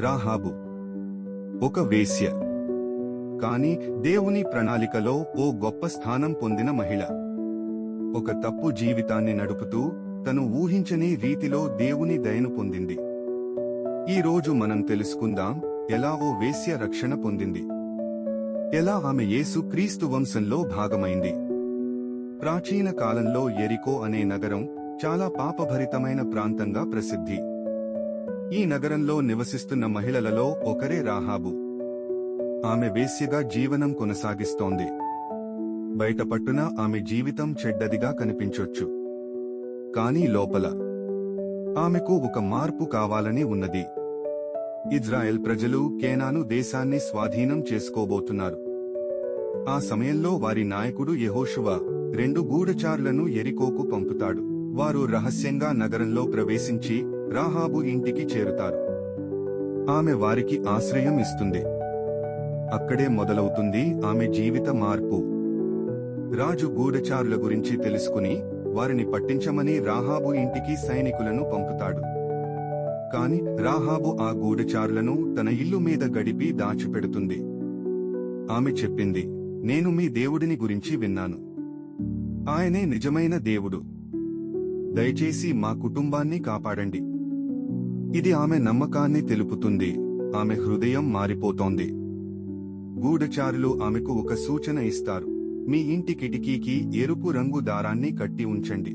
రాహాబు. ఒక వేశ్య. కాని దేవుని ప్రణాళికలో ఓ గొప్ప స్థానం పొందిన మహిళ. ఒక తప్పు జీవితాన్ని నడుపుతూ తను ఊహించని రీతిలో దేవుని దయను పొందింది. ఈ రోజు మనం తెలుసుకుందాం ఎలా ఓ వేశ్య రక్షణ పొందింది. ఎలా ఆమె యేసు క్రీస్తు వంశంలో భాగమైంది. ప్రాచీన కాలంలో ఎరికో అనే నగరం చాలా పాపభరితమైన ప్రాంతంగా ప్రసిద్ధి. ఈ నగరంలో నివసిస్తున్న మహిళలలో ఒకరే రాహాబు. ఆమె వేశ్యగా జీవనం కొనసాగిస్తోంది. బయటపట్టున ఆమె జీవితం చెడ్డదిగా కనిపించొచ్చు. కానీ లోపల ఆమెకు ఒక మార్పు కావాలని ఉన్నది. ఇజ్రాయెల్ ప్రజలు కేనాను దేశాన్ని స్వాధీనం చేసుకోబోతున్నారు. ఆ సమయంలో వారి నాయకుడు యహోషువ రెండు గూఢచారులను ఎరికోకు పంపుతాడు. వారు రహస్యంగా నగరంలో ప్రవేశించి రాహాబు ఇంటికి చేరుతారు. ఆమె వారికి ఆశ్రయం ఇస్తుంది. అక్కడే మొదలవుతుంది ఆమె జీవిత మార్పు. రాజు గూఢచారుల గురించి తెలుసుకుని వారిని పట్టించమని రాహాబు ఇంటికి సైనికులను పంపుతాడు. కాని రాహాబు ఆ గూఢచారులను తన ఇల్లు మీద గడిపి దాచిపెడుతుంది. ఆమె చెప్పింది నేను మీ దేవుడిని గురించి విన్నాను. ఆయనే నిజమైన దేవుడు. దయచేసి మా కుటుంబాన్ని కాపాడండి. ఇది ఆమె నమ్మకాన్ని తెలుపుతుంది. ఆమె హృదయం మారిపోతోంది. గూఢచారులు ఆమెకు ఒక సూచన ఇస్తారు. మీ ఇంటి కిటికీకి ఎరుపు రంగు దారాన్ని కట్టి ఉంచండి.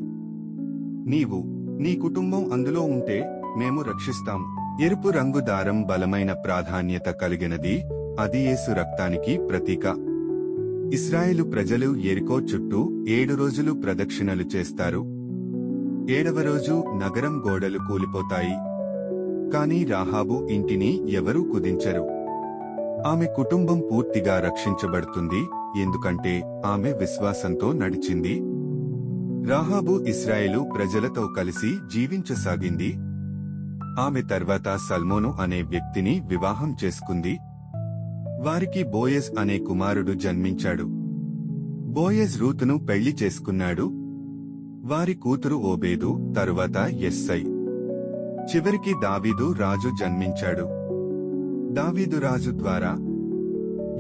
నీవు నీ కుటుంబం అందులో ఉంటే మేము రక్షిస్తాం. ఎరుపు రంగు దారం బలమైన ప్రాధాన్యత కలిగినది అది యేసు రక్తానికి ప్రతీక. ఇస్రాయేలు ప్రజలు ఎరికో చుట్టూ ఏడు రోజులు ప్రదక్షిణలు చేస్తారు. ఏడవ రోజు నగరం గోడలు కూలిపోతాయి. కానీ రాహాబు ఇంటిని ఎవరూ కుదించరు. ఆమె కుటుంబం పూర్తిగా రక్షించబడుతుంది ఎందుకంటే ఆమె విశ్వాసంతో నడిచింది. రాహాబు ఇస్రాయేలు ప్రజలతో కలిసి జీవించసాగింది. ఆమె తర్వాత సల్మోను అనే వ్యక్తిని వివాహం చేసుకుంది. వారికి బోయజ్ అనే కుమారుడు జన్మించాడు. బోయజ్ రూతును పెళ్ళి చేసుకున్నాడు. వారి కూతురు ఓబేదు తరువాత ఎస్ఐ చివరికి దావీదు రాజు జన్మించాడు. దావీదు రాజు ద్వారా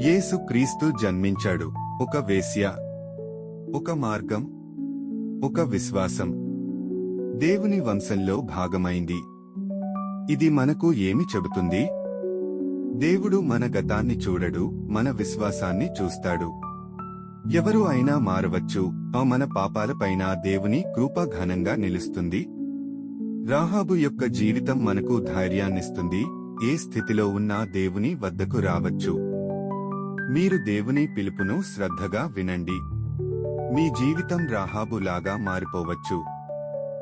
యేసు క్రీస్తు జన్మించాడు. ఒక వేశ్య ఒక మార్గం ఒక విశ్వాసం. దేవుని వంశంలో భాగమైంది. ఇది మనకు ఏమి చెబుతుంది? దేవుడు మన గతాన్ని చూడడు మన విశ్వాసాన్ని చూస్తాడు. ఎవరు అయినా మారవచ్చు ఆ మన పాపాలపైన దేవుని కృప ఘనంగా నిలుస్తుంది. రాహాబు యొక్క జీవితం మనకు ధైర్యాన్నిస్తుంది. ఏ స్థితిలో ఉన్నా దేవుని వద్దకు రావచ్చు. మీరు దేవుని పిలుపును శ్రద్ధగా వినండి. మీ జీవితం రాహాబు లాగా మారిపోవచ్చు.